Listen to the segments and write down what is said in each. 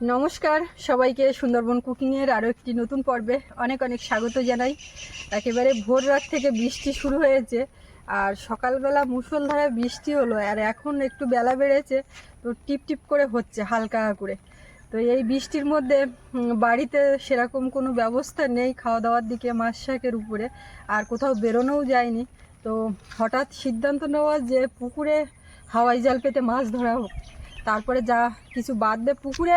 নমস্কার, সবাইকে সুন্দরবন কুকিংয়ের আরও একটি নতুন পর্বে অনেক অনেক স্বাগত জানাই। একেবারে ভোর রাত থেকে বৃষ্টি শুরু হয়েছে, আর সকালবেলা মুষলধারে বৃষ্টি হলো, আর এখন একটু বেলা বেড়েছে, তো টিপ টিপ করে হচ্ছে হালকা করে। তো এই বৃষ্টির মধ্যে বাড়িতে সেরকম কোনো ব্যবস্থা নেই খাওয়া দাওয়ার দিকে মাছ শাকের উপরে, আর কোথাও বেরোনোও যায়নি। তো হঠাৎ সিদ্ধান্ত নেওয়া যে পুকুরে হাওয়াই জাল পেতে মাছ ধরা হোক তারপরে যা কিছু বাঁধবে পুকুরে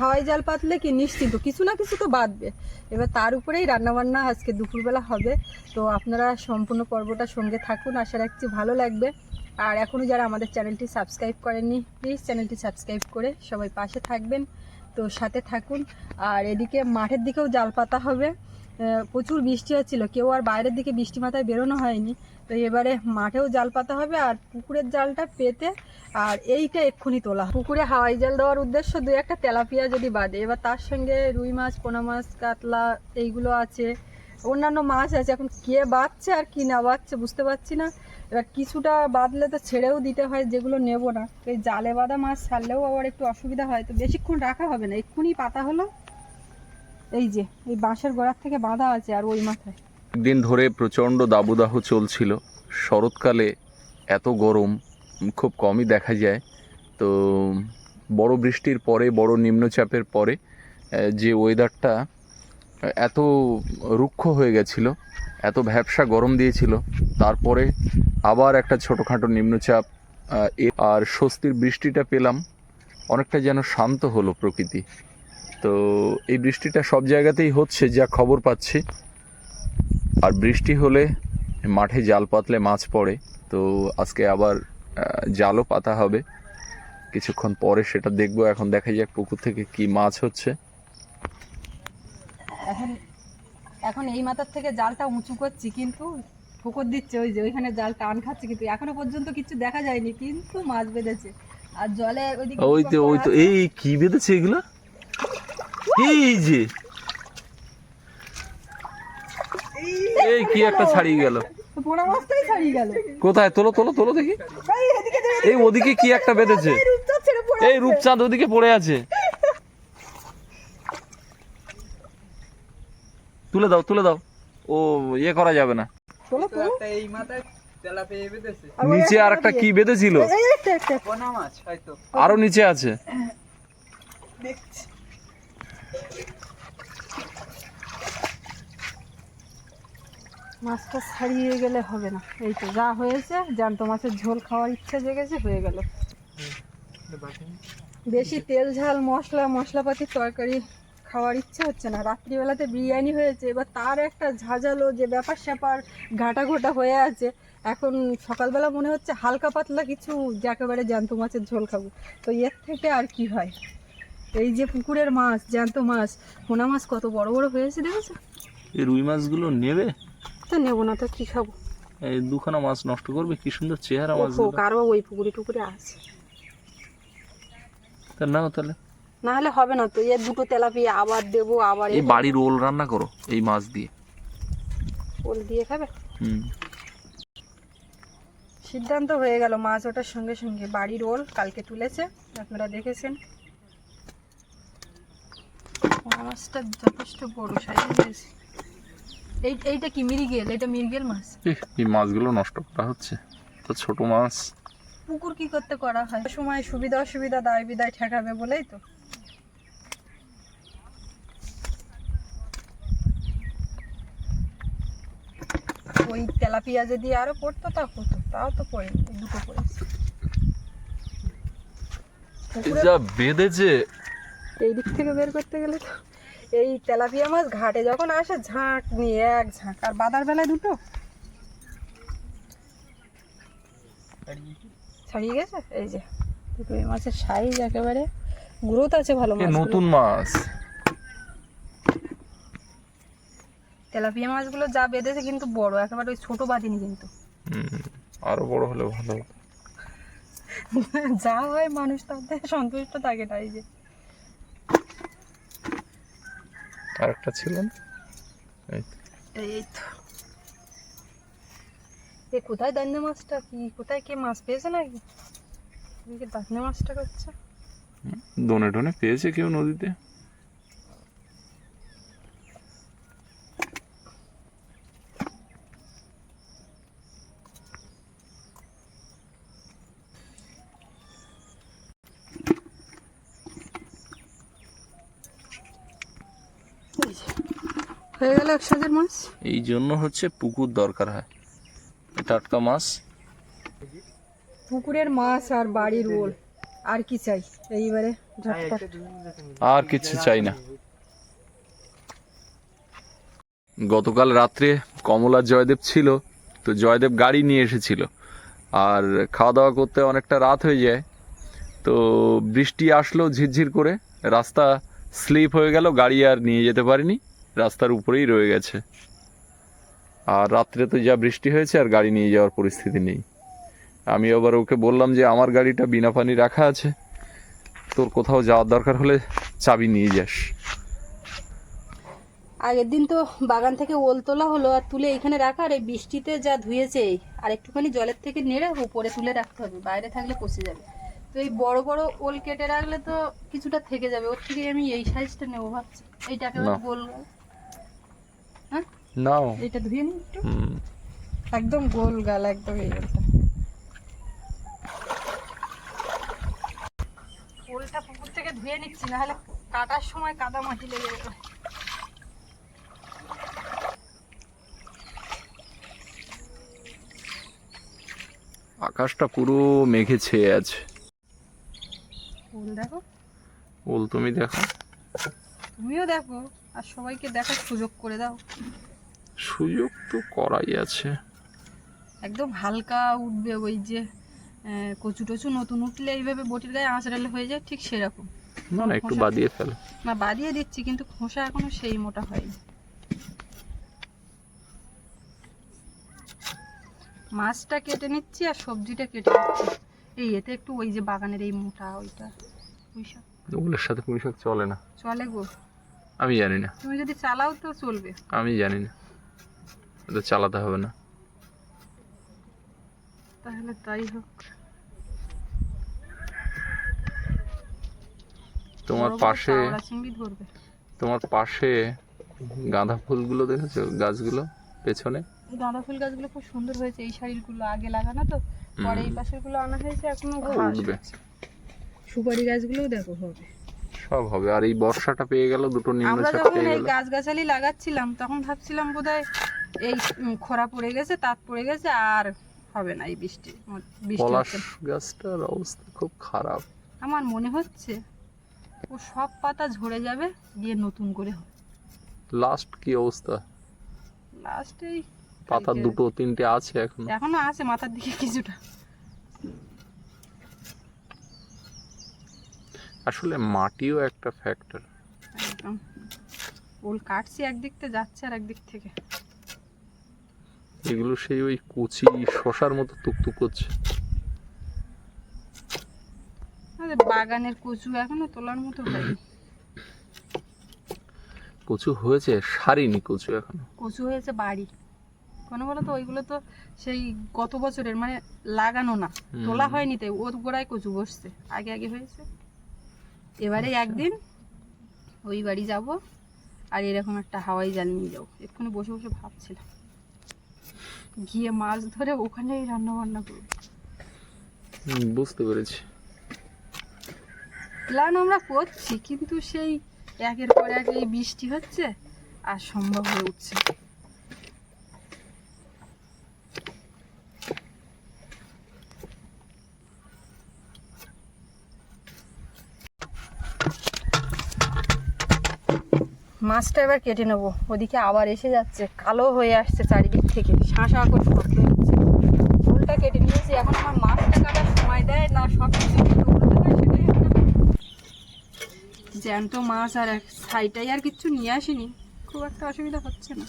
হাওয়াই জাল পাতলে কি নিশ্চিত কিছু না কিছু তো বাঁধবে। এবার তার উপরেই রান্নাবান্না আজকে দুপুরবেলা হবে। তো আপনারা সম্পূর্ণ পর্বটা সঙ্গে থাকুন, আশা রাখছি ভালো লাগবে। আর এখনও যারা আমাদের চ্যানেলটি সাবস্ক্রাইব করেননি, প্লিজ চ্যানেলটি সাবস্ক্রাইব করে সবাই পাশে থাকবেন। তো সাথে থাকুন। আর এদিকে মাঠের দিকেও জাল পাতা হবে। প্রচুর বৃষ্টি হচ্ছিল। কেউ আর বাইরের দিকে বৃষ্টি মাথায় বেরোনো হয়নি। তো এবারে মাঠেও জাল পাতা হবে আর পুকুরের জালটা পেতে আর এইটা এক্ষুনি তোলা। পুকুরে হাওয়াই জাল দেওয়ার উদ্দেশ্য দু একটা তেলাপিয়া যদি বাদে। এবার তার সঙ্গে রুই মাছ, পোনা মাছ, কাতলা এইগুলো আছে। অন্যান্য মাছ আছে। এখন কে বাঁচছে আর কি না বাঁচছে বুঝতে পারছি না। এবার কিছুটা বাঁধলে তো ছেড়েও দিতে হয়, যেগুলো নেব না। এই জালে বাঁধা মাছ ছাড়লেও আবার একটু অসুবিধা হয়। তো বেশিক্ষণ রাখা হবে না। এক্ষুনি পাতা হলো। এই যে, এই বাঁশের গোড়ার থেকে বাঁধা আছে আর ওই মাথায়। দিন ধরে প্রচণ্ড দাবদাহ চলছিল। শরৎকালে এত গরম, খুব কমই দেখা যায়। তো বড় বৃষ্টির পরে, বড় নিম্নচাপের পরে যে ওয়েদারটা এত রুক্ষ হয়ে গেছিল, এত ভ্যাবসা গরম দিয়েছিল, তারপরে আবার একটা ছোটোখাটো নিম্নচাপ আর স্বস্তির বৃষ্টিটা পেলাম, অনেকটা যেন শান্ত হলো প্রকৃতি। তো এই বৃষ্টিটা সব জায়গাতেই হচ্ছে যা খবর পাচ্ছি। আর বৃষ্টি হলে মাঠে জাল পাতলে মাছ পড়ে তো আজকে আবার জালও পাতা হবে। কিছুক্ষণ পরে সেটা দেখব এখন দেখা যাক পুকুর থেকে কি মাছ হচ্ছে। এখন এখন এই মাথার থেকে জালটা উঁচু করছি কিন্তু ঠোকর দিচ্ছে ওই যে ওইখানে জাল টান খাচ্ছে কিন্তু এখনও পর্যন্ত কিছু দেখা যায়নি কিন্তু মাছ বেঁধেছে। আর জলে ওই তো ওই তো এই কি বেঁধেছে এগুলো? এই যে। এই কি একটা ছাড়িয়ে গেল। কোথায়? তোলো তোলো তোলো দেখি। এই এদিকে যে এই ওদিকে কি একটা বেঁধেছে? এই রূপচাঁদ ছেড়ে পড়ে এই রূপচাঁদ ওদিকে পড়ে আছে। তুলে দাও তুলে দাও। ও ইয়ে করা যাবে না। চলো তো এই মাথায় তেলা পেয়ে বেঁধেছে। নিচে আর একটা কি বেঁধেছিল? মাছ হয়তো। আরও নিচে আছে। দেখছি। মাছটা ছাড়িয়ে গেলে হবে না। এই তো যা হয়েছে জ্যান্ত মাছের ঝোল খাওয়ার ইচ্ছা জেগেছে, হয়ে গেল। বেশি তেল, ঝাল, মশলা, মশলাপাতির তরকারি খাওয়ার ইচ্ছা হচ্ছে না। রাত্রিবেলাতে বিরিয়ানি হয়েছে, এবার তার একটা ঝাঁঝালো যে ব্যাপার স্যাপার ঘাটা ঘোটা হয়ে আছে, এখন সকালবেলা মনে হচ্ছে হালকা পাতলা কিছু, যে একেবারে জ্যান্ত মাছের ঝোল খাব। তো এর থেকে আর কি হয়? এই যে পুকুরের মাছ জ্যান্ত মাছ পোনা মাছ কত বড় বড় হয়েছে দেখেছ? এই রুই মাছগুলো নেবে? তো নেব না তো কি খাব? এই দুখানা মাছ নষ্ট করবে কি সুন্দর চেহারা মাছ ও কারও ওই পুকুরে টুকুরে আছে। তা নাও তাহলে। না হলে হবে না তো এর দুটো তেলাপিয়া আবার দেবো আবার এই বাড়ির রোল রান্না করো এই মাছ দিয়ে। ওল দিয়ে খাবে? হুম। সিদ্ধান্ত হয়ে গেল মাছ ওটার সঙ্গে সঙ্গে। বাড়ির ওল কালকে তুলেছে আপনারা দেখেছেন। মাছটা যথেষ্ট বড় সাইজ এই এইটা কি মিরিগেল এটা মিরগেল মাছ? এই মাছগুলো নষ্ট করা হচ্ছে। তো ছোট মাছ। পুকুর কি করতে করা হয়? সময় সুবিধা অসুবিধা দায় বিদায় ঠেকাবে বলেই তো। ওই তেলাপিয়া যদি আরও পড়তো তা হতো। তাও তো পড়ে দুটো পড়েছে। যা বেঁধেছে এই দিক থেকে বের করতে গেলে তো এই তেলাপিয়া মাছ ঘাটে যখন আসে ঝাঁক নিয়ে এক ঝাঁক। আর বাদার বেলায় দুটো? ছাড়িয়ে গেছে? এই যে দুটো এই মাছের সাইজ একেবারে গ্রোথ আছে ভালো মাছ নতুন মাছ। তেলাপিয়া মাছগুলো যা বেঁধেছে কিন্তু বড় একেবারে ওই ছোট বাঁধিনি কিন্তু। আরও বড় হলে ভালো। যা হয় মানুষ তাতে সন্তুষ্ট থাকে তাই যে। আর একটা ছিল না? এই তো। এ কোথায় দান্নে মাছটা? কি কোথায় কে মাছ পেয়েছে নাকি? দান্নে মাছটা করছে দনে টনে পেয়েছে কেউ নদীতে? হয়ে গেল এক সাজের মাছ? এই জন্য হচ্ছে পুকুর দরকার হয়। টাটকা মাছ। পুকুরের মাছ আর বাড়ির ওল। আর কি চাই? এইবারে আর কিছু চাই না। গতকাল রাত্রে কমলা জয়দেব ছিল তো জয়দেব গাড়ি নিয়ে এসেছিল। আর খাওয়া দাওয়া করতে অনেকটা রাত হয়ে যায় তো বৃষ্টি আসলো ঝিরঝির করে রাস্তা স্লিপ হয়ে গেল গাড়ি আর নিয়ে যেতে পারিনি। রাস্তার উপরেই রয়ে গেছে। আর রাত্রে তো যা বৃষ্টি হয়েছে আর গাড়ি নিয়ে যাওয়ার পরিস্থিতি নেই। আমি আবার ওকে বললাম যে আমার গাড়িটা বিনা পানি রাখা আছে। তোর কোথাও যাওয়ার দরকার হলে চাবি নিয়ে যাস। আগের দিন তো বাগান থেকে ওল তোলা হলো আর তুলে এখানে রাখা আর এই বৃষ্টিতে যা ধুয়েছে আর একটুখানি জলের থেকে নেড়ে উপরে তুলে রাখতে হবে বাইরে থাকলে পচে যাবে। তো এই বড় বড় ওল কেটে রাখলে তো কিছুটা থেকে যাবে ওর থেকে আমি এই সাইজটা নেব ভাবছি। এইটাকে। গোল হ্যাঁ নাও। এটা ধুয়ে নিই একটু। একদম গোল গাল একদম এই ওলটা পুকুর থেকে ধুয়ে নিচ্ছি না হলে কাটার সময় কাদা মাটি লেগে যাবে। আকাশটা পুরো মেঘে ছেয়ে আছে। ওল দেখো। ওল তুমি দেখো তুমিও দেখো আর সবাইকে দেখার সুযোগ করে দাও। সুযোগ তো করাই আছে। একদম হালকা উঠবে ওই যে কচু টচু নতুন উঠলে এইভাবে বটির গায়ে আঁচড়ালে হয়ে যায় ঠিক সেরকম। না না একটু বাদিয়ে ফেলো। না বাদিয়ে দিচ্ছি কিন্তু খোসা এখনও সেই মোটা হয়নি। মাছটা কেটে নিচ্ছি আর সবজিটা কেটে নিচ্ছি। এই এতে একটু ওই যে বাগানের এই মোটা ওইটা ওগুলোর সাথে পুঁই চলে না। চলে গো। আমি জানি না। তুমি যদি চালাও তো চলবে। আমি জানি না। ওটা চালাতে হবে না। তাহলে তাই হোক। তোমার পাশে তোমার পাশে গাঁদা ফুলগুলো দেখেছ? গাছগুলো পেছনে? গাঁদা ফুল গাছগুলো খুব সুন্দর হয়েছে। এই শাড়িগুলো আগে লাগানো তো পরে এই পাশেরগুলো আনা হয়েছে এখনও উঠবে সুপারি গাছগুলোও দেখো হবে। সব হবে। আর এই বর্ষাটা পেয়ে গেল দুটো আমরা নিম্নচাপ যখন এই গাছগাছালি লাগাচ্ছিলাম তখন ভাবছিলাম বোধহয় এই খরা পড়ে গেছে তাপ পড়ে গেছে আর হবে না এই বৃষ্টি। বৃষ্টি পলাশ। গাছটার অবস্থা খুব খারাপ। আমার মনে হচ্ছে ও সব পাতা ঝরে যাবে দিয়ে নতুন করে হবে। লাস্ট কি অবস্থা? লাস্টেই পাতা দুটো তিনটে আছে এখন। এখনও আছে মাথার দিকে কিছুটা। আসলে মাটিও একটা ফ্যাক্টর একদম। ওল কাটছি একদিক থেকে যাচ্ছে আর একদিক থেকে। এগুলো সেই ওই কুচি শশার মতো টুকটুক করছে। বাগানের কচু এখনও তোলার মতো হয়নি। কচু হয়েছে সারিনি কচু এখনও। কচু হয়েছে বাড়ি। কোনো বলো তো ওইগুলো তো সেই গত বছরের মানে লাগানো না। তোলা হয়নি তাই ওর গোড়ায় কচু বসছে। আগে আগে হয়েছে। এবারে একদিন ওই বাড়ি যাব আর এরকম একটা হাওয়াই জাল নিয়ে যাব। এক্ষুনি বসে বসে ভাবছিলাম। গিয়ে মাছ ধরে ওখানেই রান্না বান্না করব বুঝতে পেরেছি। প্ল্যান আমরা করছি কিন্তু সেই একের পর এক এই বৃষ্টি হচ্ছে আর সম্ভব হয়ে উঠছে মাছটা এবার কেটে নেব। ওদিকে আবার এসে যাচ্ছে, কালো হয়ে আসছে চারিদিক থেকে শাঁসা করে করতে হচ্ছে ফুলটা কেটে নিয়েছি, এখন আমার মাছটা কাটার সময় দেয়, না সব কিছু জ্যান্ত মাছ আর এক সাইটাই আর কিচ্ছু নিয়ে আসিনি, খুব একটা অসুবিধা হচ্ছে না।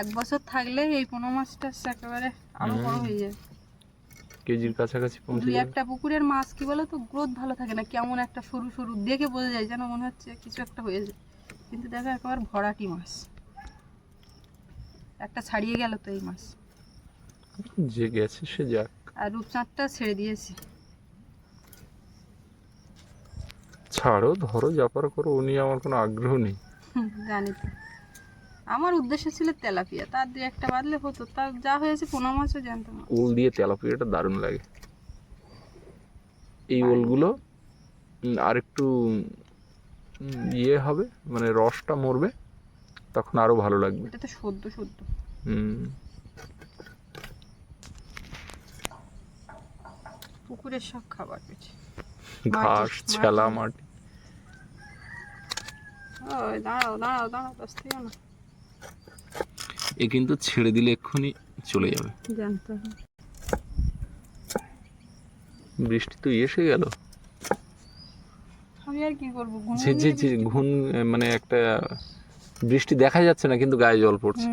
এক বছর থাকলে এই পোনো মাছটা একেবারে আরও বড় হয়ে যায়। কেজির কাছাকাছি পৌঁছে দুই একটা পুকুরের মাছ কি বলো তো গ্রোথ ভালো থাকে না কেমন একটা সরু সরু দেখে বোঝা যায় যেন মনে হচ্ছে কিছু একটা হয়ে যায়। কিন্তু দেখো একেবারে ভরাটি মাছ। একটা ছাড়িয়ে গেল তো এই মাছ। যে গেছে সে যাক। আর রূপচাঁদটা ছেড়ে দিয়েছি। ছাড়ো ধরো যাপার করো ও নিয়ে আমার কোনো আগ্রহ নেই। জানি তো। আমার উদ্দেশ্য ছিল তেলাপিয়া। তার দু একটা বাদলে হতো। তার যা হয়েছে পোনা মাছও জানতাম না। ওল দিয়ে তেলাপিয়াটা দারুণ লাগে। এই ওলগুলো উম, আরেকটু উম, ইয়ে হবে মানে রসটা মরবে তখন আরও ভালো লাগবে। এটা তো সদ্য সদ্য। হুম। পুকুরের সব খাবার পেয়েছে। ঘাস মাটি। ছেলা মাটি। ওই দাঁড়াও দাঁড়াও দাঁড়াও থেকে না। এ কিন্তু ছেড়ে দিলে এক্ষুনি চলে যাবে। বৃষ্টি তো এসে গেল। আমি আর কি করব? ঘুমো যে যে যে ঘুম মানে একটা বৃষ্টি দেখা যাচ্ছে না কিন্তু গায়ে জল পড়ছে।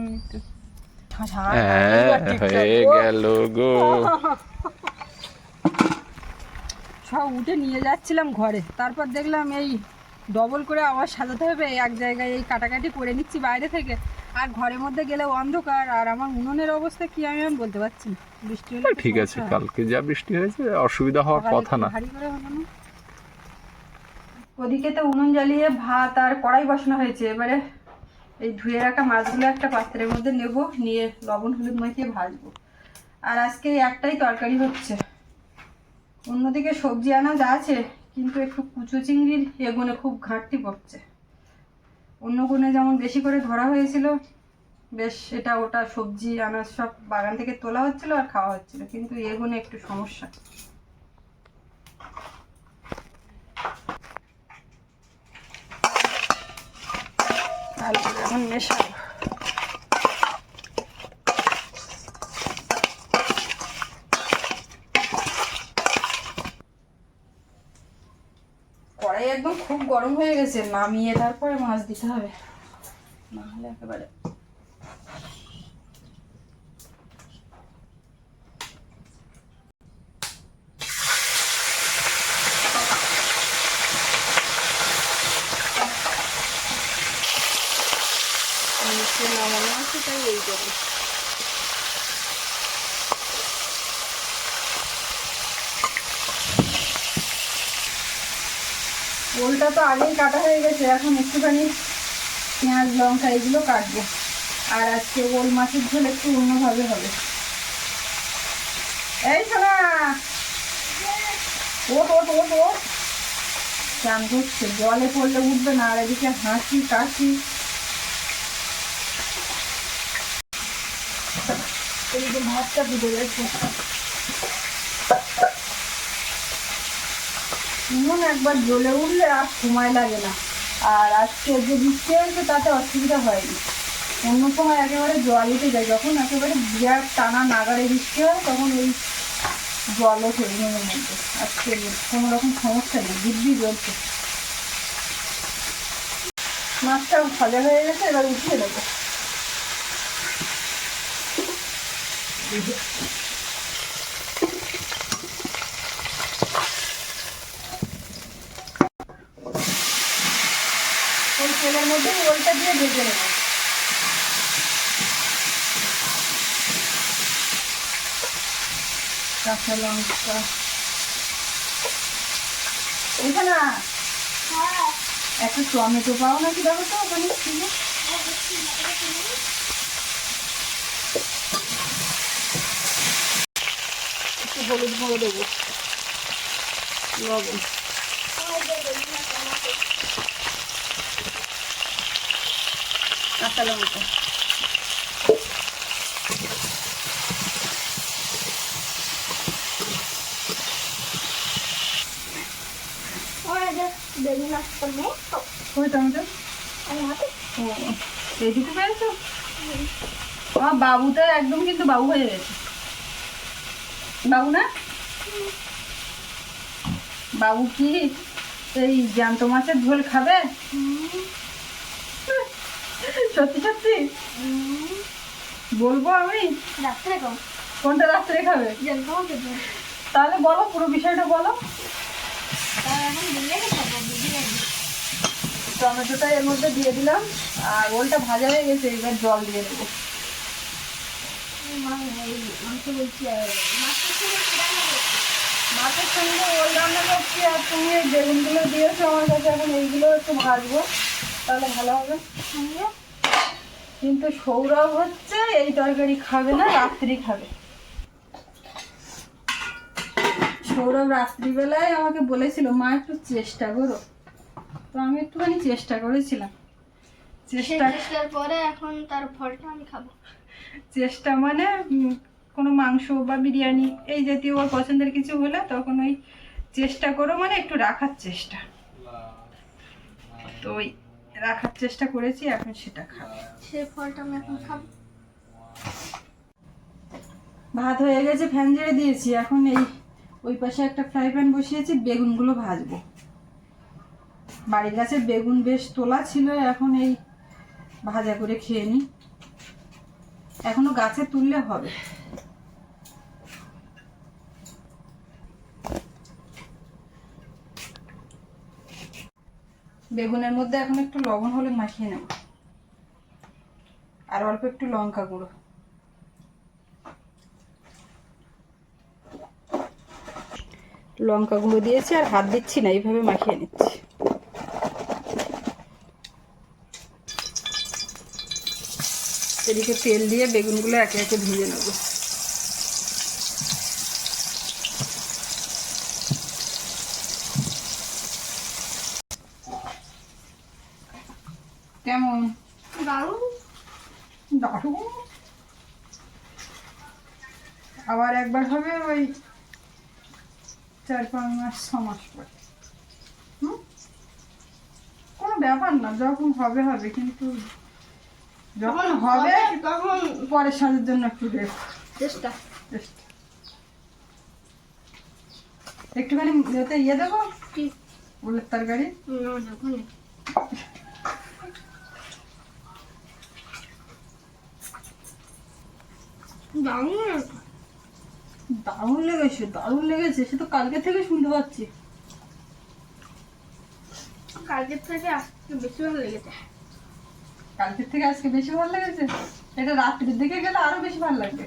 হ্যাঁ হয়ে গেল গো। সব উঠে নিয়ে যাচ্ছিলাম ঘরে। তারপর দেখলাম এই ডবল করে আবার সাজাতে হবে এক জায়গায় এই কাটাকাটি করে নিচ্ছি বাইরে থেকে। আর ঘরের মধ্যে গেলে অন্ধকার আর আমার উনুনের অবস্থা কি আমি আমি বলতে পারছি না। বৃষ্টি হলে ঠিক আছে কালকে যা বৃষ্টি হয়েছে অসুবিধা হওয়ার কথা না। ভারী করে হলো না। ওদিকে তো উনুন জ্বালিয়ে ভাত আর কড়াই বসানো হয়েছে এবারে এই ধুয়ে রাখা মাছগুলো একটা পাত্রের মধ্যে নেব নিয়ে লবণ হলুদ মাখিয়ে ভাজবো। আর আজকে একটাই তরকারি হচ্ছে। অন্যদিকে সবজি আনাজ আছে কিন্তু একটু কুচো চিংড়ির এগুনে খুব ঘাটতি পড়ছে। অন্য গুণে যেমন বেশি করে ধরা হয়েছিল, বেশ এটা ওটা সবজি, আনাজ সব বাগান থেকে তোলা হচ্ছিল আর খাওয়া হচ্ছিল, কিন্তু এগুনে একটু সমস্যা। এখন মেশাবো কড়াই একদম খুব গরম হয়ে গেছে নামিয়ে তারপরে মাছ দিতে হবে। না হলে একেবারে নিচে নামানো আছে তাই এই জন্য ওলটা তো আগেই কাটা হয়ে গেছে, এখন একটুখানি পেঁয়াজ, লঙ্কা এগুলো কাটবো। আর আজকে ওল মাছের ঝোল একটু অন্যভাবে হবে। এই ওট চান করছে জলে পড়লে উঠবে না, আর এদিকে হাসি কাশি। ভাতটা ডুবে গেছে। উনুন একবার জ্বলে উঠলে আর সময় লাগে না। আর আজকে যে বৃষ্টি হয়েছে, তাতে অসুবিধা হয়নি। অন্য সময় একেবারে জল উঠে যায়। যখন একেবারে বিরাট টানা নাগারে বৃষ্টি হয়, তখন ওই জল ওঠে উনুনের মধ্যে। আজকে কোনো রকম সমস্যা নেই দিব্যি জ্বলছে মাছটা ভাজা হয়ে গেছে, এবার উঠিয়ে দেবো ওই তেলের মধ্যে দিয়ে ভেজে নেব। কাঁচা লঙ্কা। ওইখানে একটা টমেটো পাও নাকি দেখো তো ওখানে ছিল? একটু হলুদ গুঁড়ো দেবো। লবণ। কাঁচা লঙ্কা কই টমেটো ও এইটুকু পেয়েছ? আমার বাবু তো একদম কিন্তু বাবু হয়ে গেছে। বাবু না? বাবু কি এই জ্যান্ত মাছের ঝোল খাবে? সত্যি সত্যি? বলব আমি? রাত্রে কম কোনটা রাত্রে খাবে? তাহলে বলো পুরো বিষয়টা বলো। টমেটোটা এর মধ্যে দিয়ে দিলাম আর ওলটা ভাজা হয়ে গেছে এবার জল দিয়ে দেবো। মাছের সঙ্গে ওল রান্না করছি আর তুমি বেগুনগুলো দিয়েছ আমার কাছে এখন এইগুলো একটু ভাজবো তাহলে ভালো হবে। কিন্তু সৌরভ হচ্ছে এই তরকারি খাবে না রাত্রি খাবে। সৌরভ রাত্রিবেলায় আমাকে বলেছিল মা একটু চেষ্টা করো। তো আমি একটুখানি চেষ্টা করেছিলাম। চেষ্টা চেষ্টার পরে এখন তার ফলটা আমি খাব। চেষ্টা মানে কোনো মাংস বা বিরিয়ানি এই জাতীয় ওর পছন্দের কিছু হলে তখন ওই চেষ্টা করো মানে একটু রাখার চেষ্টা। তো ওই রাখার চেষ্টা করেছি এখন সেটা খাবে। সেই ফলটা আমি এখন খাব। ভাত হয়ে গেছে ফ্যান ঝেড়ে দিয়েছি। এখন এই ওই পাশে একটা ফ্রাই প্যান বসিয়েছি বেগুনগুলো ভাজবো। বাড়ির গাছে বেগুন বেশ তোলা ছিল এখন এই ভাজা করে খেয়ে নিই এখনও গাছে তুললে হবে। বেগুনের মধ্যে এখন একটু লবণ হলে মাখিয়ে নেব। আর অল্প একটু লঙ্কা গুঁড়ো। লঙ্কা গুঁড়ো দিয়েছি আর হাত দিচ্ছি না, এইভাবে মাখিয়ে নিচ্ছি। এদিকে তেল দিয়ে বেগুনগুলো একে একে ভেজে নেব কেমন দারুণ দারুণ আবার একবার হবে ওই চার পাঁচ মাস ছ মাস পরে হুম? কোনো ব্যাপার না যখন হবে হবে কিন্তু যখন হবে তখন পরের সাজের জন্য একটু রেস্ট চেষ্টা। রেস্ট একটুখানি ওতে ইয়ে দেবো? কি? উলের তরকারি? ওখানে দারুণ লেগেছে দারুণ লেগেছে সে তো কালকে থেকে শুনতে পাচ্ছি। কালকের থেকে আজকে বেশি ভালো লেগেছে। কালকের থেকে আজকে বেশি ভালো লেগেছে? এটা রাত্রির দিকে গেলে আরও বেশি ভালো লাগবে।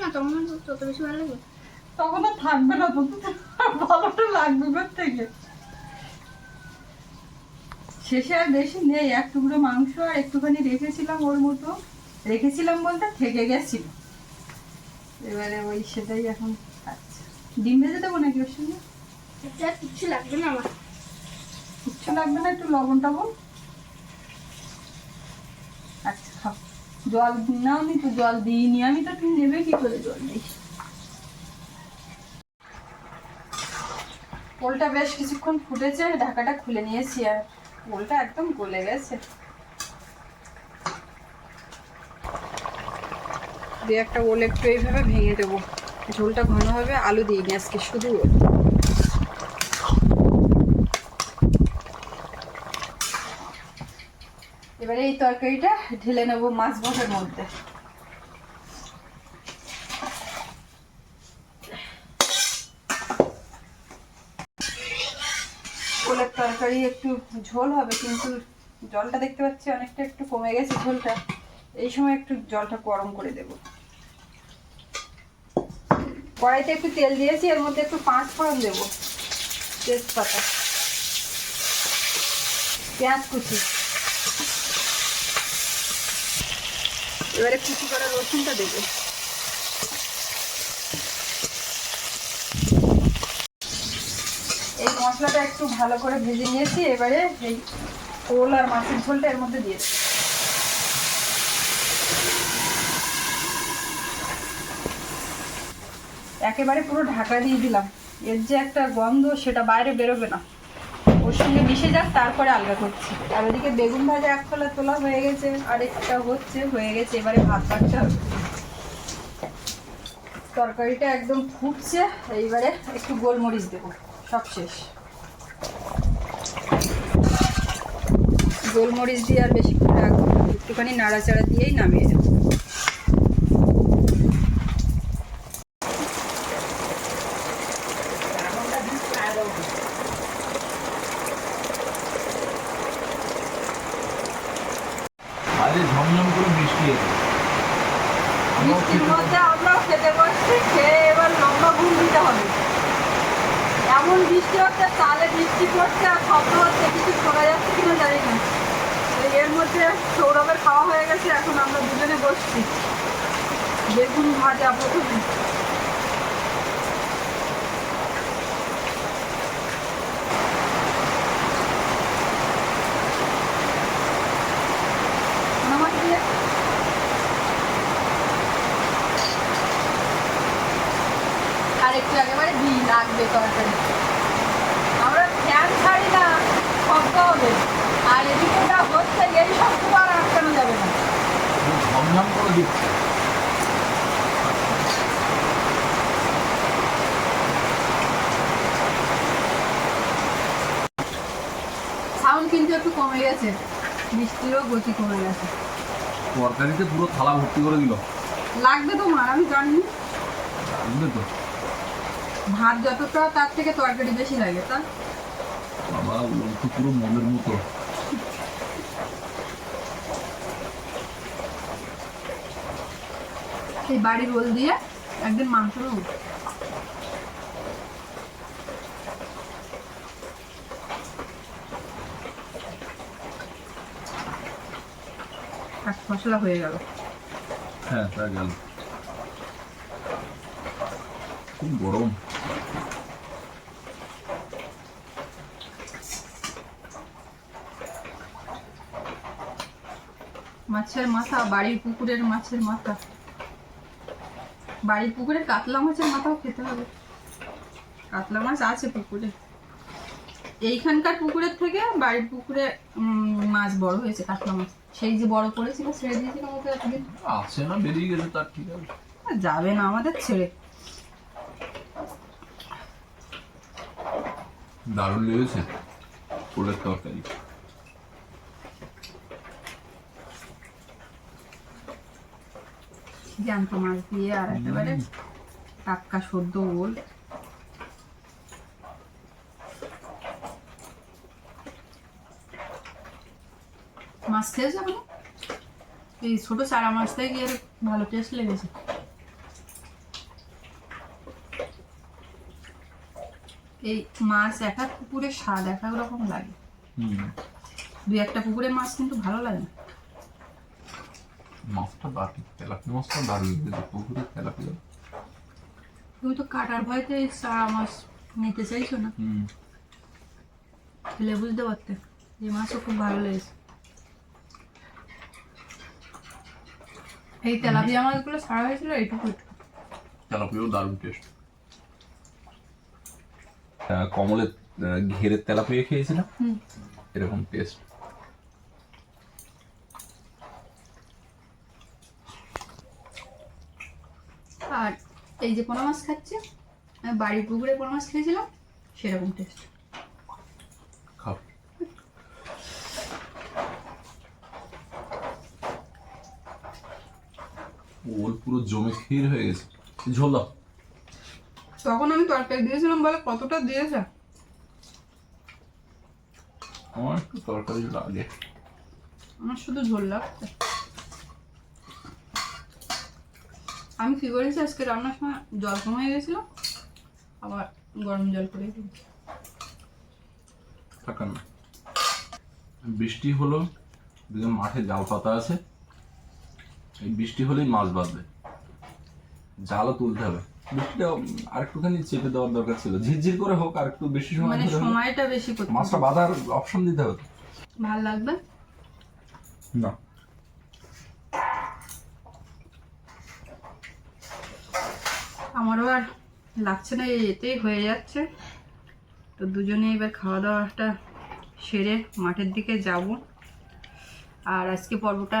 না তখন তত বেশি ভালো লাগবে। তখন আর থাকবে না তো ভালোটা লাগবে থেকে। শেষে আর বেশি নেই এক টুকরো মাংস আর একটুখানি রেখেছিলাম ওর মতো। রেখেছিলাম বলতে থেকে গেছিল। এবারে ওই সেটাই এখন ডিম ভেজে দেবো নাকি ওর সঙ্গে? কিচ্ছু লাগবে না আমার। কিচ্ছু লাগবে না একটু লবণ টবণ? আচ্ছা খাও। জল নাও নি তো জল দিইনি আমি তো তুমি নেবে কি করে জল নেই ওলটা বেশ কিছুক্ষণ ফুটেছে ঢাকাটা খুলে নিয়েছি আর ওলটা একদম গলে গেছে। দিয়ে একটা ওল একটু এইভাবে ভেঙে দেবো। ঝোলটা ঘন হবে, আলু দিইনি আজকে শুধু ওল। এবারে এই তরকারিটা ঢেলে নেব মাছ ভাতের মধ্যে। ওলের তরকারি একটু ঝোল হবে, কিন্তু জলটা দেখতে পাচ্ছি অনেকটা একটু কমে গেছে ঝোলটা। এই সময় একটু জলটা গরম করে দেব। কড়াইতে একটু তেল দিয়েছি, এর মধ্যে একটু পাঁচ ফোড়ন দেবো, তেজপাতা, পেঁয়াজ কুচি। এবারে কুচি করা রসুনটা দেবো। এই মশলাটা একটু ভালো করে ভেজে নিয়েছি, এবারে এই ওল আর মাছের ঝোলটা এর মধ্যে দিয়ে একেবারে পুরো ঢাকা দিয়ে দিলাম। এর যে একটা গন্ধ, সেটা বাইরে বেরোবে না। ওর সঙ্গে মিশে যাক, তারপরে আলগা করছি। আর ওদিকে বেগুন ভাজা এক কলা তোলা হয়ে গেছে, আর একটা হচ্ছে, হয়ে গেছে, এবারে ভাত বাড়তে হবে। তরকারিটা একদম ফুটছে, এইবারে একটু গোলমরিচ দেবো, সব শেষ। গোলমরিচ দিয়ে আর বেশি একটুখানি নাড়াচাড়া দিয়েই নামিয়ে বাইরে ঝমঝম করে বৃষ্টি এসে বৃষ্টির মধ্যে আমরাও খেতে বসছি, খেয়ে এবার লম্বা ঘুম দিতে হবে। এমন বৃষ্টি হচ্ছে, তালে বৃষ্টি পড়ছে আর শব্দ হচ্ছে, কিছু শোনা যাচ্ছে কিনা জানি না। এর মধ্যে সৌরভের খাওয়া হয়ে গেছে, এখন আমরা দুজনে বসছি। বেগুন ভাজা প্রথমে আমার দিয়ে আর একটু একেবারে দিই লাগবে তরকারি আমরা ফ্যান ছাড়ি না শব্দ হবে। আর হচ্ছে এই শব্দ আর আটকানো যাবে না। ঝমঝম করে দিচ্ছে। সাউন্ড কিন্তু একটু কমে গেছে। বৃষ্টিরও গতি কমে গেছে। তরকারিতে পুরো থালা ভর্তি করে দিল। লাগবে তোমার আমি জানি। বুঝলে তো? ভাত যতটা তার থেকে তরকারি বেশি লাগে তা? বাবা ও তো পুরো মনের মতো। সেই বাড়ির রোল দিয়ে একদিন মাংস কাঠ মশলা হয়ে গেল। হ্যাঁ তা গেল। খুব গরম। মাছের মাথা বাড়ির পুকুরের মাছের মাথা। বাড়ির পুকুরের কাতলা মাছের মাথাও খেতে হবে। কাতলা মাছ আছে পুকুরে। এইখানকার পুকুরের থেকে বাড়ির পুকুরে মাছ বড় হয়েছে কাতলা মাছ। সেই যে বড় করেছিল ছেড়ে ওকে একদিন আছে না বেরিয়ে গেছে তার ঠিক আছে। যাবে না আমাদের ছেড়ে। দারুণ লেগেছে। ফুলের তরকারি। জ্যান্ত মাছ দিয়ে আর একেবারে টাটকা সদ্য ওল। মাছ খেয়েছো এই ছোট চারা মাছটাই গিয়ে ভালো টেস্ট লেগেছে? এই মাছ এক এক পুকুরের স্বাদ এক এক রকম লাগে দুই একটা পুকুরের মাছ কিন্তু ভালো লাগে না। মাছটা দারুণ তেলাপিয়া মাছটা দারুণ পুকুরে তেলাপিয়া তুমি তো কাটার ভয়তে চারা মাছ নিতে চাইছো না। হুম। খেলে বুঝতে পারতে এই মাছও খুব ভালো লেগেছে। এই তেলাপিয়া মাছগুলো ছাড়া হয়েছিল এইটুকু। তেলাপিয়াও দারুণ টেস্ট কমলের ঘেরের তেলাপিয়া খেয়েছিলাম। এরকম টেস্ট আর এই যে পোনা মাছ খাচ্ছে আমি বাড়ির পুকুরে পোনা মাছ খেয়েছিলাম সেরকম টেস্ট খাও। ওল পুরো জমে ক্ষীর হয়ে গেছে। ঝোল দাও। তখন আমি তরকারি দিয়েছিলাম বলে কতটা দিয়েছে? আমার একটু তরকারি লাগে। আমার শুধু ঝোল লাগছে। আমি কি করেছি? আজকে রান্নার সময় জল কমে গেছিল আবার গরম জল করে দিয়েছি। বৃষ্টি হলো দিকে মাঠে জাল পাতা আছে। এই বৃষ্টি হলেই মাছ বাঁধবে। জালও তুলতে হবে। বৃষ্টিটা চেপে দেওয়ার দরকার ছিল। ঝিরঝির করে হোক আর একটু বেশি সময় মানে সময়টা বেশি করতে মাছটা বাঁধার অপশন দিতে হবে ভালো লাগবে? না। আমারও আর লাগছে না এতেই হয়ে যাচ্ছে। তো দুজনে এবার খাওয়া দাওয়াটা সেরে মাঠের দিকে যাব। আর আজকে পর্বটা